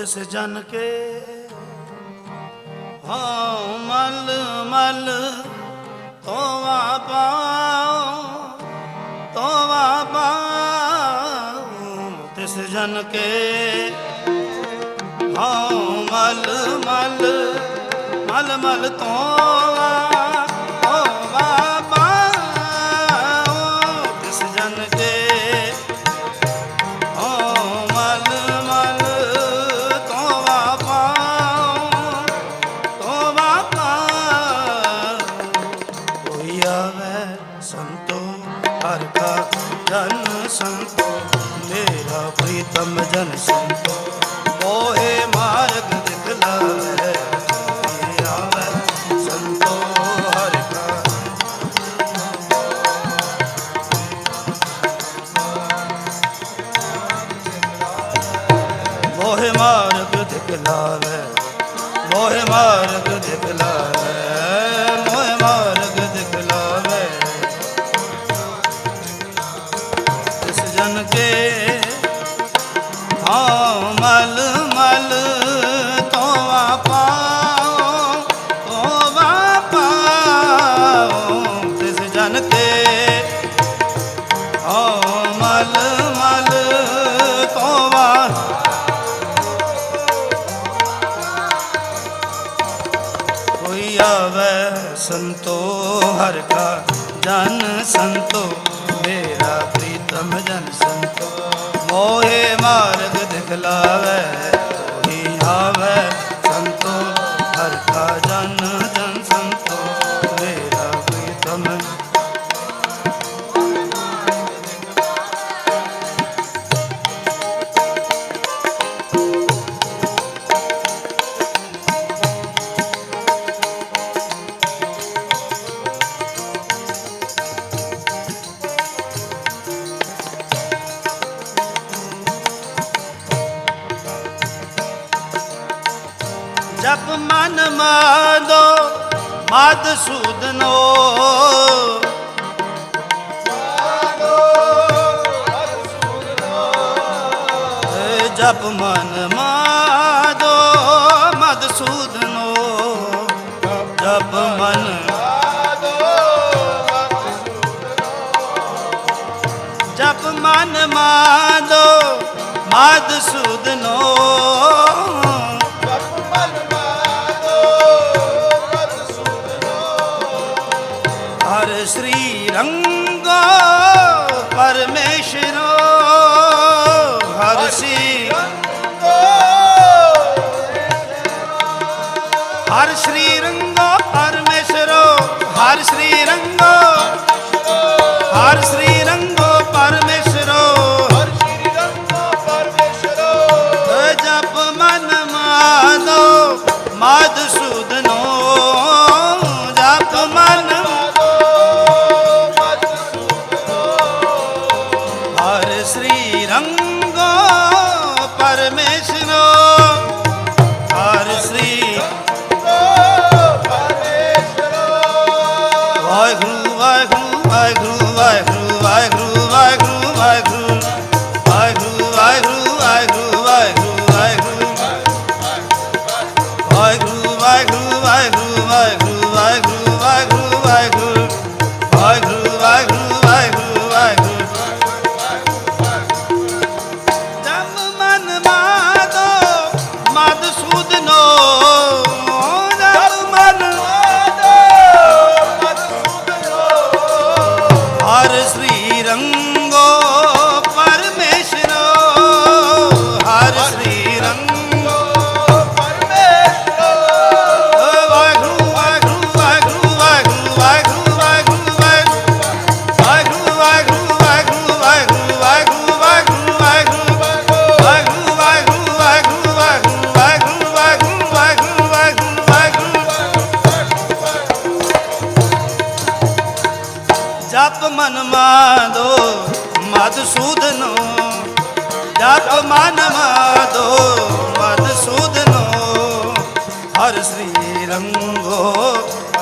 ਤਿਸ ਜਨ ਕੇ। ਹਉ ਮਲ ਮਲ, ਤੋਵਾ ਪਾਉ ਤੋਵਾ ਪਾਉ ਤਿਸ ਜਨ ਕੇ। ਹਉ ਮਲ ਮਲ ਮਲ ਮਲ, ਤੋਵਾ ਸੰਤੋ ਤੇਰਾ ਪ੍ਰੀਤਮ ਜਨ ਸੰਤੋ। ਹਰ ਕਾ ਜਨ ਸੰਤੋ ਮੇਰਾ ਪ੍ਰੀਤਮ ਜਨ ਸੰਤੋ। ਮੋਹੇ ਮਾਰਗ ਦਿਖਲਾਵੇ ਮਨਮਾਦੋ ਮਦਸੂਦਨੋ ਜਪ ਮਨ ਮਾਦੋ ਮਦਸੂਦਨੋ ਜਪ ਮਨ ਜਪ ਮਨ ਮਾਦੋ ਮਦਸੂਦਨੋ ਪਰਮੇਸ਼ਰੋ ਹਰ ਸੀ। ਹਰ ਸ੍ਰੀ ਰੰਗੋ ਪਰਮੇਸ਼ਰੋ ਹਰ ਸ੍ਰੀ ਰੰਗੋ।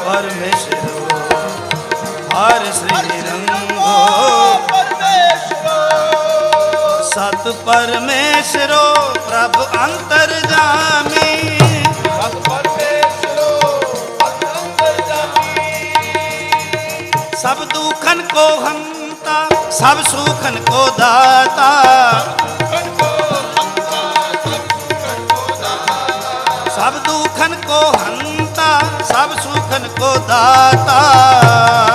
ਪਰਮੇਸ਼ਰੋ ਹਰ ਸ੍ਰੀ ਰੰਗੋ ਪਰਮੇਸ਼ਰੋ ਸਤ ਪਰਮੇਸ਼ਰੋ ਪ੍ਰਭ ਅੰਤਰ ਜਾਮੀ ਸਤ ਪਰਮੇਸ਼ਰੋ, ਪ੍ਰਭ ਅੰਤਰ ਜਾਮੀ। ਸਭ ਦੁਖਨ ਕੋ ਹੰਤਾ, ਸਭ ਸੁਖਨ ਕੋ ਦਾਤਾ। जीवन को दाता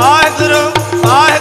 ਵਾਹਿਗੁਰੂ ਵਾਹਿਗੁਰੂ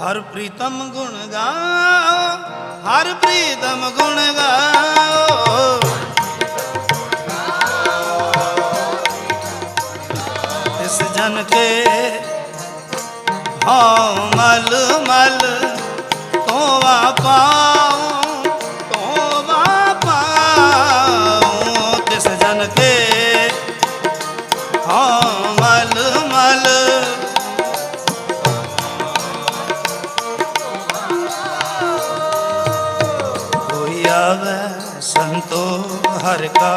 ਹਰ ਪ੍ਰੀਤਮ ਗੁਣ ਗਾਓ, ਹਰ ਪ੍ਰੀਤਮ ਗੁਣ ਗਾਓ। ਇਸ ਜਨ ਕੇ ਹਉ ਮਲ ਮਲ ਤੋਵਾ ਪਾਉ संतो हर का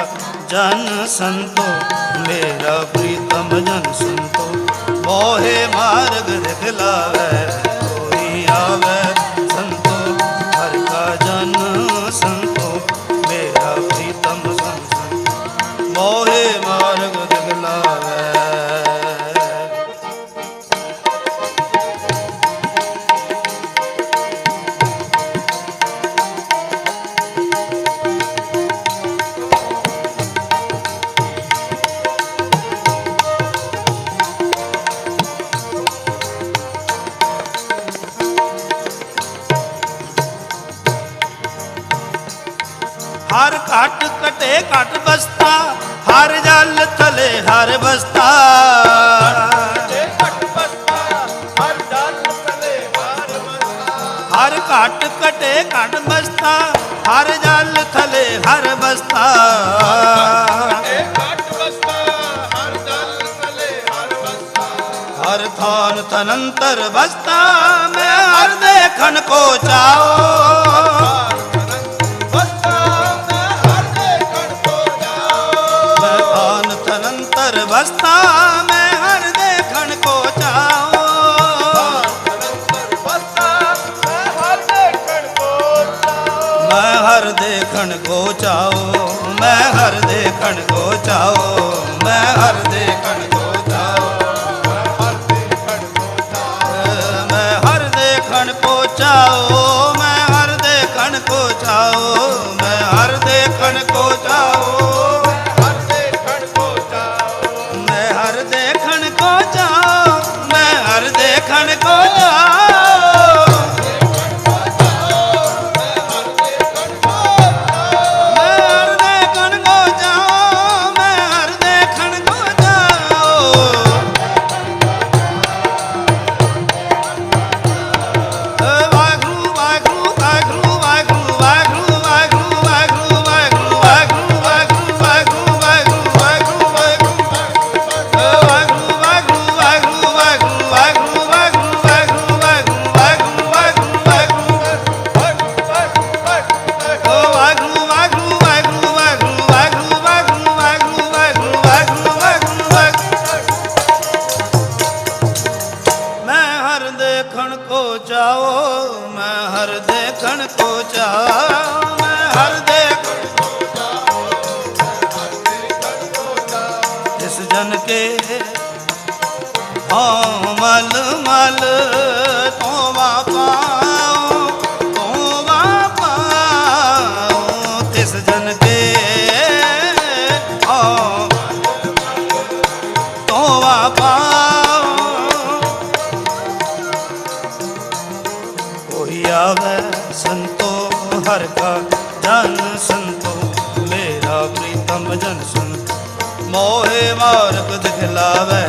जन संतो मेरा प्रीतम जन संतो मोहे मार्ग दिखलावे ਘਟ ਬਸਤਾ ਹਰ ਜਲ ਥਲੇ ਹਰ ਬਸਤਾ ਹਰ ਘਟ ਕਟੇ ਘਟ ਬਸਤਾ ਹਰ ਜਲ ਥਲੇ ਹਰ ਬਸਤਾ ਹਰ ਥਾਨ ਤਨੰਤਰ ਬਸਤਾ ਮੈਂ ਹਰ ਦੇਖਣ ਕੋ ਚਾਓ शरण को जाओ ਕੋ ਮੈਂ ਹਰ ਦੇਖਣ ਕੋ ਚਾਓ ਆਵੇ ਸੰਤੋ ਹਰ ਕਾ ਜਨ ਸੰਤੋ ਮੇਰਾ ਪ੍ਰੀਤਮ ਜਨ ਸੁਨ ਮੋਹੇ ਮਾਰਗ ਦਿਖਲਾਵੇ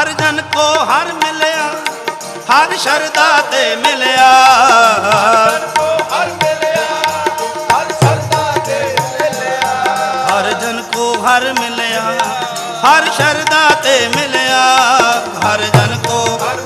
ਹਰ ਜਨ ਕੋ ਹਰ ਮਿਲਿਆ, ਹਰ ਸ਼ਰਦਾ ਤੇ ਮਿਲਿਆ। ਹਰ ਕੋ ਸ਼ਰਦਾ ਤੇ ਮਿਲਿਆ ਹਰ ਜਨ ਕੋ ਹਰ ਮਿਲਿਆ, ਹਰ ਸ਼ਰਦਾ ਤੇ ਮਿਲਿਆ, ਹਰ ਜਨ ਕੋ ਹਰ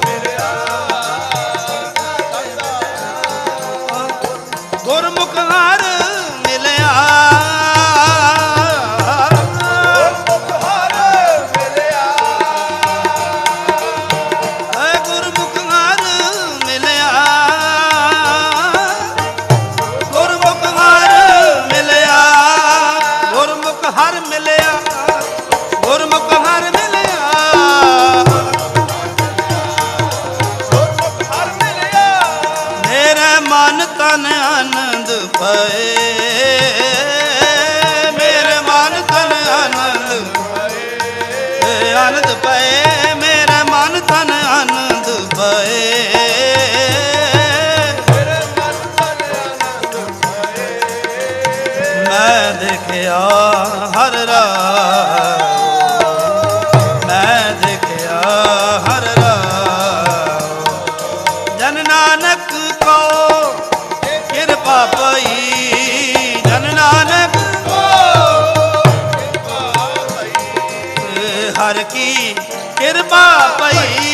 ਭਈ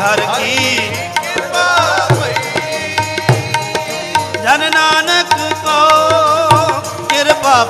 ਹਰ ਕੀ ਜਨ ਨਾਨਕ ਕੋ ਕਿਰਪਾ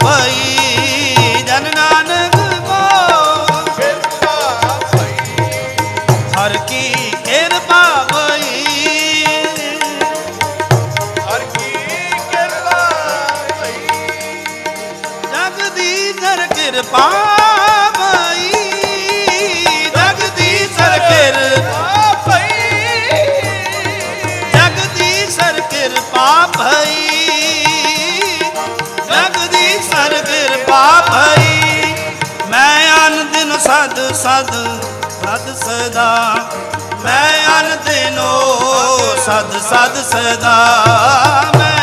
ਸਦ ਸਦ ਸਦਾ ਮੈਂ ਅਨ ਦਿਨੋ ਸਦ ਸਦ ਸਦਾ ਮੈਂ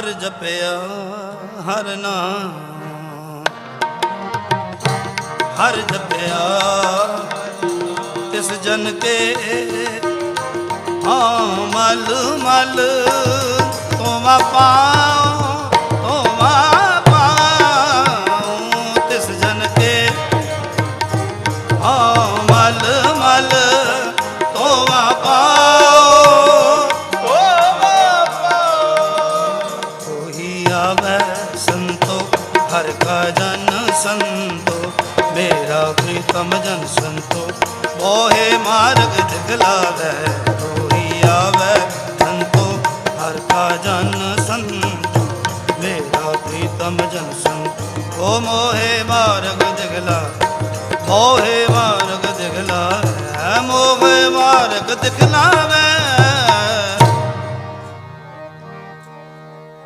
ਹਰ ਜਪਿਆ ਹਰ ਨਾਮ। ਹਰ ਜਪਿਆ ਤਿਸ ਜਨ ਕੇ ਹਾਂ ਮਲ ਮਲ ਤੋਮਾ ਪਾਉ ਸਮਝਨ ਸੰਤੋ ਮੋਹੇ ਮਾਰਗ ਜਗਲਾ ਲੈ